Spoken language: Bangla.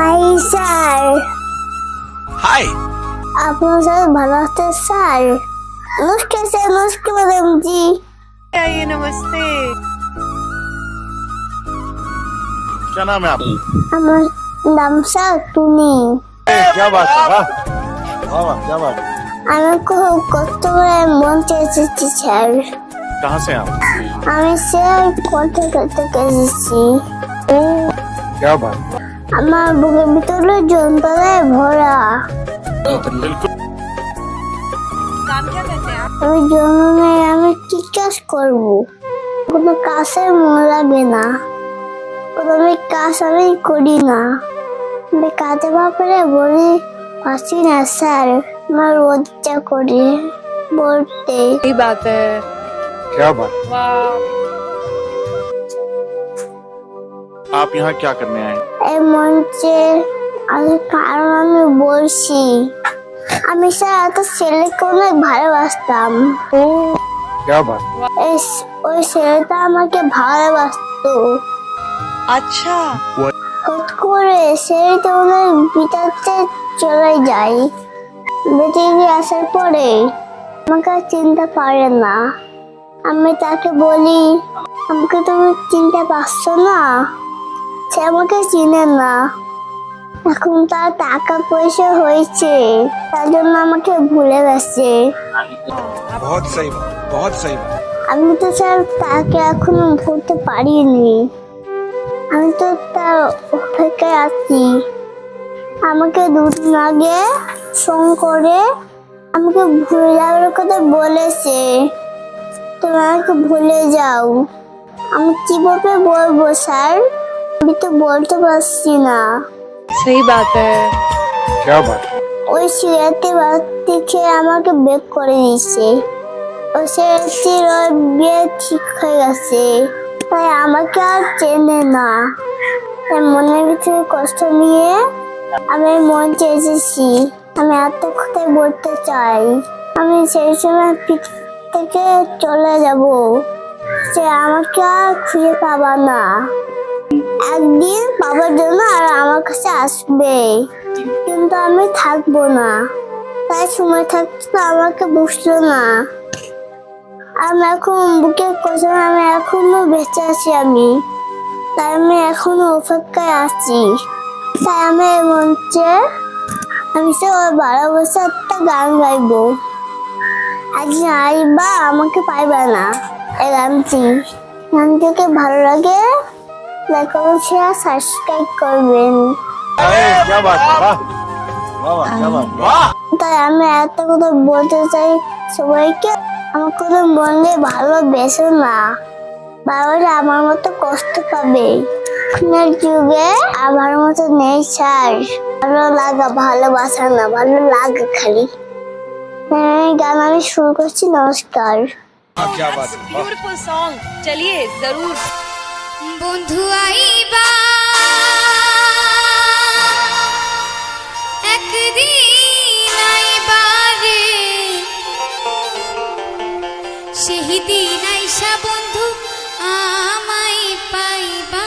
Hi sir. হাই। আপনার স্যার ভালো আছে স্যার? নমস্কার স্যার নমস্কার ম্যাডাম জি आइए नमस्ते क्या नाम है आपका? আমার নাম স্যার টুনি। क्या बात है वाह। वाह वाह আমি খুব কষ্ট করে মঞ্চে এসেছি স্যার। कहाँ से हैं আমি স্যার কত করতে এসেছি क्या बात है। আমার বুকের ভিতরে যন্ত্রণায় ভরা बिल्कुल काम क्या करते हैं आप আমি যন্ত্রণায় আমি কি কাজ করব কোনো কাজে মন লাগে না কোনো আমি কাজ আমি করি না আমি কাজে ব্যাপারে বলি পারছি না স্যার আমার লজ্জা করি বলতে सही बात है क्या बात वाह आप यहाँ क्या करने आए এই মঞ্চে আমি কারণ আমি বলছি। আমি স্যার এত ছেলেকে অনেক ভালোবাসতাম। ওই ছেলেটা আমাকে ভালোবাসত। আচ্ছা। হট করে ছেলেটা অনেক চলে যায়। বেটিকে আসার পরে আমাকে চিন্তা পারে না। আমি তাকে বলি আমাকে তুমি চিনতে পারছ না? সে আমাকে চিনে না। এখন তার টাকা পয়সা হয়েছে তার জন্য আমাকে ভুলে গেছে। আমি তো স্যার তাকে এখনও ভুলতে পারিনি। আমি তো তার অপেক্ষায় আছি। আমাকে দুদিন আগে ফোন করে আমাকে ভুলে যাওয়ার কথা বলেছে। তোমাকে আমাকে ভুলে যাও। আমি কীভাবে বলব স্যার? আমি তো বলতে পারছি না सही बात है क्या बात ওই সিগারেটের বাতি খেয়ে আমাকে বেক করে দিয়েছে ওই সিগারেটির ওর বিয়ে ঠিক হয়ে গেছে তাই আমাকে আর চেনে না তাই মনের ভিতরে কষ্ট নিয়ে আমি মঞ্চে এসেছি আমি এত কথাই বলতে চাই আমি সেই সময় পৃথিবী থেকে চলে যাব সে আমাকে আর খুঁজে পাবা না একদিন বাবার জন্য আর আমার কাছে আসবে। কিন্তু আমি থাকব না। তাই সময় থাকতে আমাকে বুঝলো না। আমি এখন বুকের কসম আমি এখনও বেঁচে আছি আমি। তাই আমি এখনও অপেক্ষায় আছি। তাই আমি মঞ্চে আমি সে ওর ভালোবাসা একটা গান গাইবো। একদিন আইবা আমাকে পাইবা না। এই গানটি। গানটিকে ভালো লাগে লাইক কমেন্ট শেয়ার সাবস্ক্রাইব করবেন তাই আমি একটা কথা বলতে চাই সবাইকে। আমার কোনো বন্ধু ভালোবেসো না। বাবারা আমার মতো কষ্ট পাবে। আপনার যুগে আমার মতো নেই স্যার। ভালো লাগা ভালোবাসা না ভালো লাগে খালি। হ্যাঁ, গান আমি শুরু করছি নমস্কার। চলিয়ে জরুর। বন্ধু আইবা। একদিন আইবা রে। সেই দিন আইসা বন্ধু আমায় পাইবা।